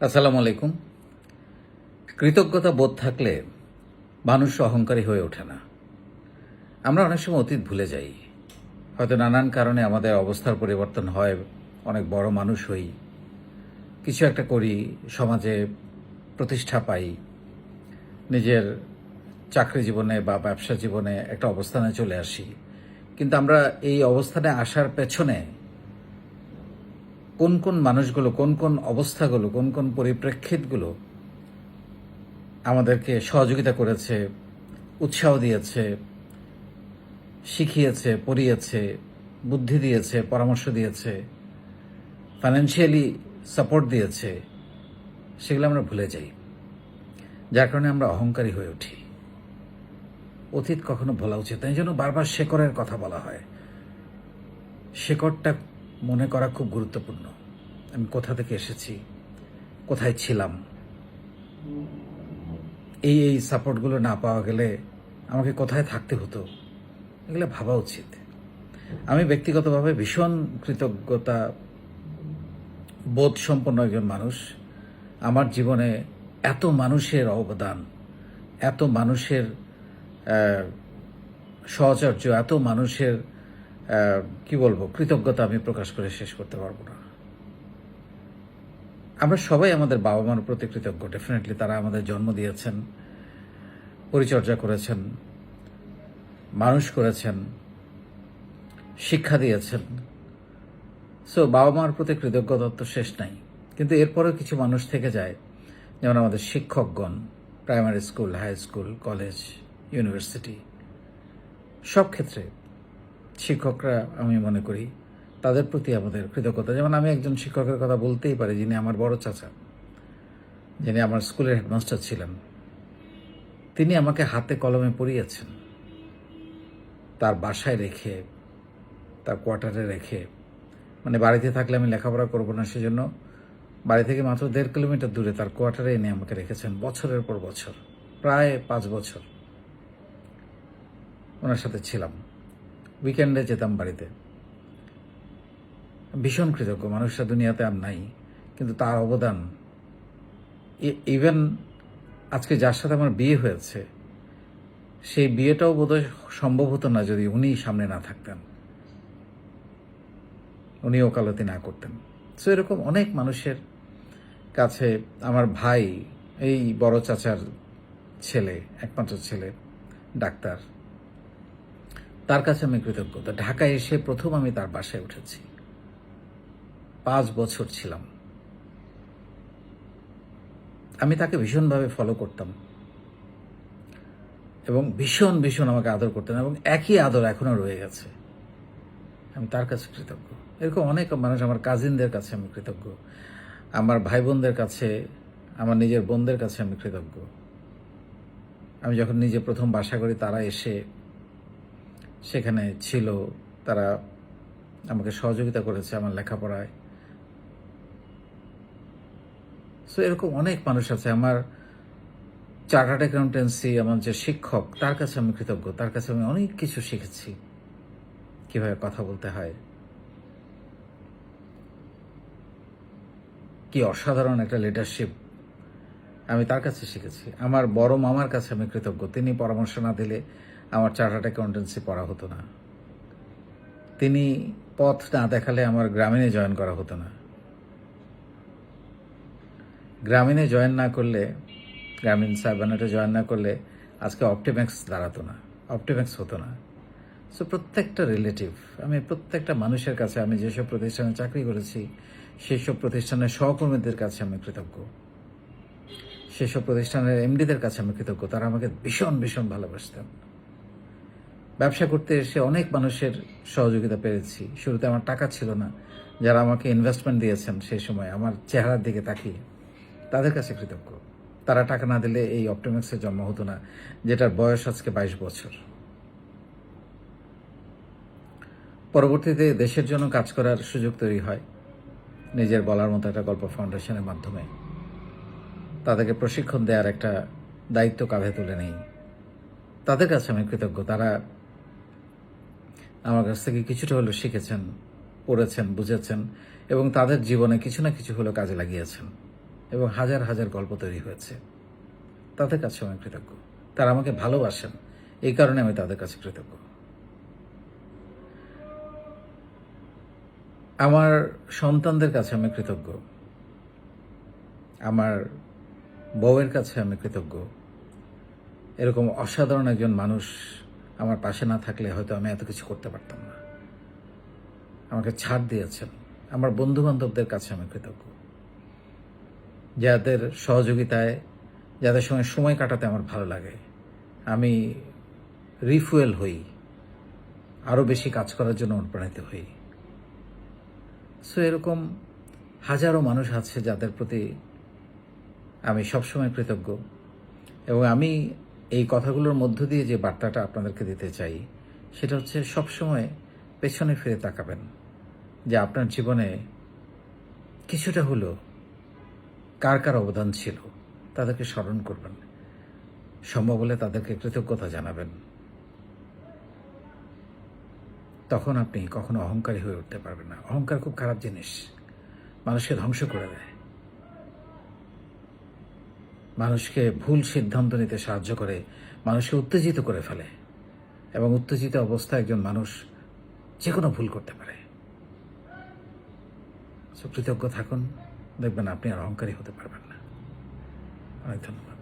আসসালামু আলাইকুম। কৃতজ্ঞতা বোধ থাকলে মানুষ অহংকারী হয়ে ওঠে না। আমরা অনেক সময় অতীত ভুলে যাই। হয়তো নানান কারণে আমাদের অবস্থার পরিবর্তন হয়, অনেক বড় মানুষ হই। কিছু একটা করি, সমাজে প্রতিষ্ঠা পাই। নিজের চাকরি জীবনে বা ব্যবসা জীবনে একটা অবস্থানে চলে আসি। কিন্তু আমরা এই অবস্থানে আসার পেছনে কোন কোন মানুষগুলো, কোন কোন অবস্থাগুলো, কোন কোন পরিপ্রেক্ষিতগুলো আমাদেরকে সহযোগিতা করেছে, উৎসাহ দিয়েছে, শিখিয়েছে, পড়িয়েছে, বুদ্ধি দিয়েছে, পরামর্শ দিয়েছে ফাইন্যান্সিয়ালি সাপোর্ট দিয়েছে, সেগুলো আমরা ভুলে যাই। যার কারণে আমরা অহংকারী হয়ে উঠি। অতীত কখনো ভোলা উচিত এই জন্য বারবার শেকড়ের কথা বলা হয়। শেকড়টা মনে করা খুব গুরুত্বপূর্ণ। আমি কোথা থেকে এসেছি, কোথায় ছিলাম, এই এই সাপোর্টগুলো না পাওয়া গেলে আমাকে কোথায় থাকতে হতো, এগুলো ভাবা উচিত। আমি ব্যক্তিগতভাবে ভীষণ কৃতজ্ঞতা বোধ সম্পন্ন একজন মানুষ। আমার জীবনে এত মানুষের অবদান, এত মানুষের সহচর্য, এত মানুষের কি বলব, কৃতজ্ঞতা আমি প্রকাশ করে শেষ করতে পারব না। আমরা সবাই আমাদের বাবা মার প্রতি কৃতজ্ঞ ডেফিনেটলি তারা আমাদের জন্ম দিয়েছেন, পরিচর্যা করেছেন, মানুষ করেছেন, শিক্ষা দিয়েছেন। সো বাবা মার প্রতি কৃতজ্ঞতা তো শেষ নাই। কিন্তু এরপরেও কিছু মানুষ থেকে যায়, যেমন আমাদের শিক্ষকগণ primary school high school college university সব ক্ষেত্রে। শিক্ষকরা আমি মনে করি তাদের প্রতি আমাদের কৃতজ্ঞতা। যেমন আমি একজন শিক্ষকের কথা বলতেই পারি, যিনি আমার বড় চাচা, যিনি আমার স্কুলের হেডমাস্টার ছিলেন। তিনি আমাকে হাতে কলমে পড়িয়েছেন। তার বাসায় রেখে, তার কোয়ার্টারে রেখে মানে বাড়িতে থাকলে আমি লেখাপড়া করব না সেজন্য বাড়ি থেকে মাত্র দেড় কিলোমিটার দূরে তার কোয়ার্টারে এনে আমাকে রেখেছেন বছরের পর বছর, প্রায় পাঁচ বছর। ওনার সাথে ছিলাম। উইকেন্ডে যেতাম বাড়িতে। ভীষণ কৃতজ্ঞ মানুষটা দুনিয়াতে আর নাই, কিন্তু তার অবদান ইভেন আজকে যার সাথে আমার বিয়ে হয়েছে, সেই বিয়েটাও বোধহয় সম্ভব হতো না যদি উনি সামনে না থাকতেন। উনি ওকালতি না করতেন। সো এরকম অনেক মানুষের কাছে আমার ভাই, এই বড় চাচার ছেলে, একমাত্র ছেলে, ডাক্তার তার কাছে আমি কৃতজ্ঞ। তো ঢাকায় এসে প্রথম আমি তার বাসায় উঠেছি। পাঁচ বছর ছিলাম। আমি তাকে ভীষণভাবে ফলো করতাম। এবং ভীষণ ভীষণ আমাকে আদর করতেন এবং একই আদর এখনও রয়ে গেছে। আমি তার কাছে কৃতজ্ঞ। এরকম অনেক মানুষ আমার কাজিনদের কাছে আমি কৃতজ্ঞ। আমার ভাই বোনদের কাছে, আমার নিজের বোনদের কাছে আমি কৃতজ্ঞ। আমি যখন নিজে প্রথম বাসা করি, তারা এসে সেখানে ছিল, তারা আমাকে সহযোগিতা করেছে আমার লেখাপড়ায়। সো এরকম অনেক মানুষ আছে। আমার চার্টার্ড অ্যাকাউন্টেন্সি, আমার যে শিক্ষক, তার কাছে আমি কৃতজ্ঞ। তার কাছে আমি অনেক কিছু শিখেছি। কীভাবে কথা বলতে হয়। কি অসাধারণ একটা লিডারশিপ আমি তার কাছে শিখেছি। আমার বড় মামার কাছে আমি কৃতজ্ঞ। তিনি পরামর্শ না দিলে আমার চার্টার্ড অ্যাকাউন্টেন্সি পড়া হতো না। তিনি পথ না দেখালে আমার গ্রামীণে জয়েন করা হতো না। গ্রামীণে জয়েন না করলে, গ্রামীণ সাইবানেটে জয়েন না করলে আজকে অপটিম্যাক্স দাঁড়াতো না অপটিম্যাক্স হতো না। সো প্রত্যেকটা রিলেটিভ আমি প্রত্যেকটা মানুষের কাছে আমি যেসব প্রতিষ্ঠানে চাকরি করেছি সেই সব প্রতিষ্ঠানের সহকর্মীদের কাছে আমি কৃতজ্ঞ। সেসব প্রতিষ্ঠানের এমডিদের কাছে আমি কৃতজ্ঞ, তারা আমাকে ভীষণ ভীষণ ভালোবাসতেন। ব্যবসা করতে এসে অনেক মানুষের সহযোগিতা পেয়েছি। শুরুতে আমার টাকা ছিল না। যারা আমাকে ইনভেস্টমেন্ট দিয়েছেন সেই সময় আমার চেহারার দিকে তাকিয়ে, তাদের কাছে কৃতজ্ঞ। তারা টাকা না দিলে এই অপটিমিক্সের জন্ম হতো না, যেটার বয়স আজকে বাইশ বছর। পরবর্তীতে দেশের জন্য কাজ করার সুযোগ তৈরি হয় নিজের বলার মতো একটা গল্প ফাউন্ডেশনের মাধ্যমে। তাদেরকে প্রশিক্ষণ দেওয়ার একটা দায়িত্ব কাঁধে তুলে নেই। তাদের কাছে আমি কৃতজ্ঞ। তারা আমার কাছ থেকে কিছুটা হলেও শিখেছেন, পড়েছেন, বুঝেছেন এবং তাদের জীবনে কিছু না কিছু হলেও কাজে লাগিয়েছেন এবং হাজার হাজার গল্প তৈরি হয়েছে। তাদের কাছে আমি কৃতজ্ঞ। তারা আমাকে ভালোবাসেন। এই কারণে আমি তাদের কাছে কৃতজ্ঞ। আমার সন্তানদের কাছে আমি কৃতজ্ঞ। আমার বউয়ের কাছে আমি কৃতজ্ঞ। এরকম অসাধারণ একজন মানুষ আমার পাশে না থাকলে হয়তো আমি এত কিছু করতে পারতাম না। আমাকে ছাড় দিয়েছেন। আমার বন্ধু বান্ধবদের কাছে আমি কৃতজ্ঞ। যাদের সহযোগিতায়, যাদের সঙ্গে সময় কাটাতে আমার ভালো লাগে, আমি রিফুয়েল হই। আরও বেশি কাজ করার জন্য অনুপ্রাণিত হই। সো এরকম হাজারো মানুষ আছে যাদের প্রতি আমি সবসময় কৃতজ্ঞ। এবং আমি এই কথাগুলোর মধ্য দিয়ে যে বার্তাটা আপনাদেরকে দিতে চাই, সেটা হচ্ছে সবসময় পেছনে ফিরে তাকাবেন, যে আপনার জীবনে কিছুটা হলো কার কার অবদান ছিল, তাদেরকে স্মরণ করবেন। সম্ভব হলে তাদেরকে কৃতজ্ঞতা জানাবেন। তখন আপনি কখনো অহংকারী হয়ে উঠতে পারবেন না। অহংকার খুব খারাপ জিনিস। মানুষকে ধ্বংস করে দেয়। মানুষকে ভুল সিদ্ধান্ত নিতে সাহায্য করে, মানুষকে উত্তেজিত করে ফেলে এবং উত্তেজিত অবস্থায় একজন মানুষ যে কোনো ভুল করতে পারে। কৃতজ্ঞ থাকুন, দেখবেন আপনি আর অহংকারী হতে পারবেন না। অনেক ধন্যবাদ।